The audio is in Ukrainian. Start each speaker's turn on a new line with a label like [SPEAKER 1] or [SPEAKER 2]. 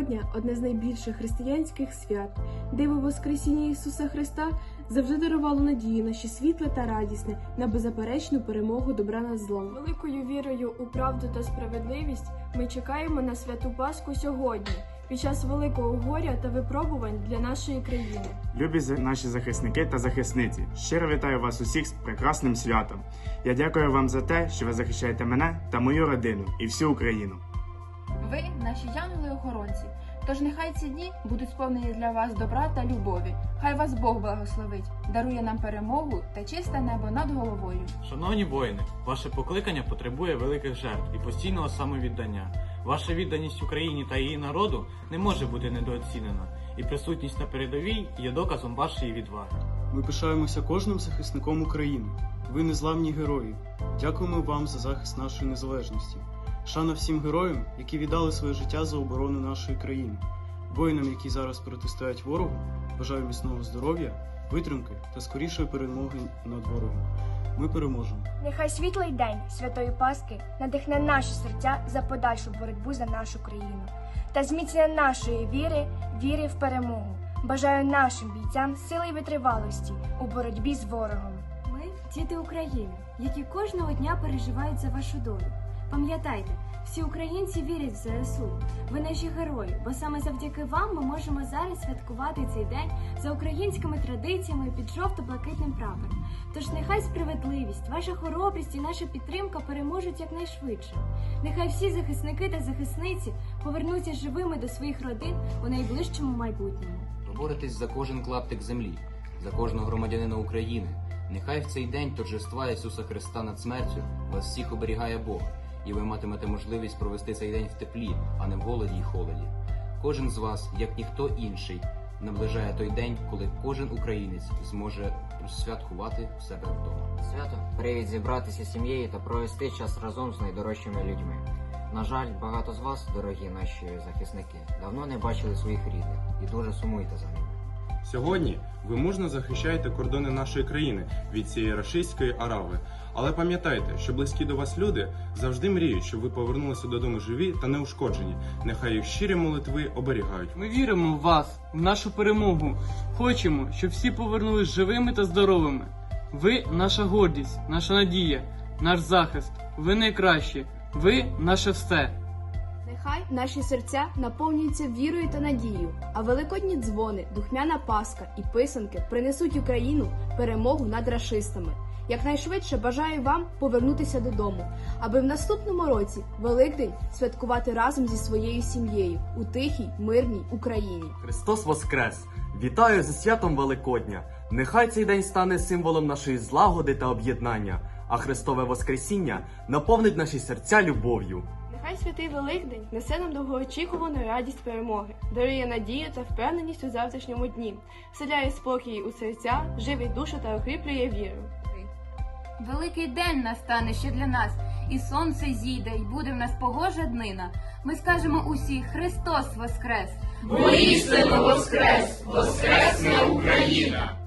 [SPEAKER 1] Великодня одне з найбільших християнських свят. Диво Воскресіння Ісуса Христа завжди дарувало надію на ще світле та радісне, на беззаперечну перемогу добра над злом.
[SPEAKER 2] Великою вірою у правду та справедливість ми чекаємо на святу Пасху сьогодні, під час великого горя та випробувань для нашої країни.
[SPEAKER 3] Любі наші захисники та захисниці, щиро вітаю вас усіх з прекрасним святом. Я дякую вам за те, що ви захищаєте мене та мою родину і всю Україну.
[SPEAKER 4] Ви наші янголи-охоронці. Тож нехай ці дні будуть сповнені для вас добра та любові. Хай вас Бог благословить, дарує нам перемогу та чисте небо над головою.
[SPEAKER 5] Шановні воїни, ваше покликання потребує великих жертв і постійного самовіддання. Ваша відданість Україні та її народу не може бути недооцінена, і присутність на передовій є доказом вашої відваги.
[SPEAKER 6] Ми пишаємося кожним захисником України. Ви незламні герої. Дякуємо вам за захист нашої незалежності. Шана всім героям, які віддали своє життя за оборону нашої країни. Воїнам, які зараз протистоять ворогу, бажаю міцного здоров'я, витримки та скорішої перемоги над ворогом. Ми переможемо.
[SPEAKER 7] Нехай світлий день Святої Пасхи надихне наші серця за подальшу боротьбу за нашу країну та зміцнення нашої віри, віри в перемогу. Бажаю нашим бійцям сили й витривалості у боротьбі з ворогом.
[SPEAKER 8] Ми діти України, які кожного дня переживають за вашу долю. Пам'ятайте, всі українці вірять в ЗСУ. Ви наші герої, бо саме завдяки вам ми можемо зараз святкувати цей день за українськими традиціями під жовто-блакитним прапором. Тож нехай справедливість, ваша хоробрість і наша підтримка переможуть якнайшвидше. Нехай всі захисники та захисниці повернуться живими до своїх родин у найближчому майбутньому.
[SPEAKER 9] Ви боретесь за кожен клаптик землі, за кожного громадянина України. Нехай в цей день торжества Ісуса Христа над смертю вас всіх оберігає Бог, і ви матимете можливість провести цей день в теплі, а не в голоді й холоді. Кожен з вас, як ніхто інший, наближає той день, коли кожен українець зможе святкувати в себе вдома.
[SPEAKER 10] Свято привід зібратися з сім'єю та провести час разом з найдорожчими людьми. На жаль, багато з вас, дорогі наші захисники, давно не бачили своїх рідних і дуже сумуєте за ними.
[SPEAKER 11] Сьогодні ви мужно захищаєте кордони нашої країни від цієї рашистської арави. Але пам'ятайте, що близькі до вас люди завжди мріють, щоб ви повернулися додому живі та неушкоджені. Нехай їх щирі молитви оберігають.
[SPEAKER 12] Ми віримо в вас, в нашу перемогу. Хочемо, щоб всі повернулись живими та здоровими. Ви наша гордість, наша надія, наш захист. Ви найкращі. Ви наше все.
[SPEAKER 2] Нехай наші серця наповнюються вірою та надією, а великодні дзвони, духмяна Пасха і писанки принесуть Україну перемогу над рашистами. Якнайшвидше бажаю вам повернутися додому, аби в наступному році Великдень святкувати разом зі своєю сім'єю у тихій, мирній Україні.
[SPEAKER 13] Христос Воскрес! Вітаю зі святом Великодня! Нехай цей день стане символом нашої злагоди та об'єднання, а Христове Воскресіння наповнить наші серця любов'ю.
[SPEAKER 2] Нехай святий Великдень несе нам довгоочікувану радість перемоги, дарує надію та впевненість у завтрашньому дні, вселяє спокій у серця, живить душу та укріплює віру.
[SPEAKER 4] Великий день настане ще для нас, і сонце зійде, і буде в нас погожа днина. Ми скажемо усі Христос Воскрес!
[SPEAKER 14] Воістину Воскрес! Воскресне Україна!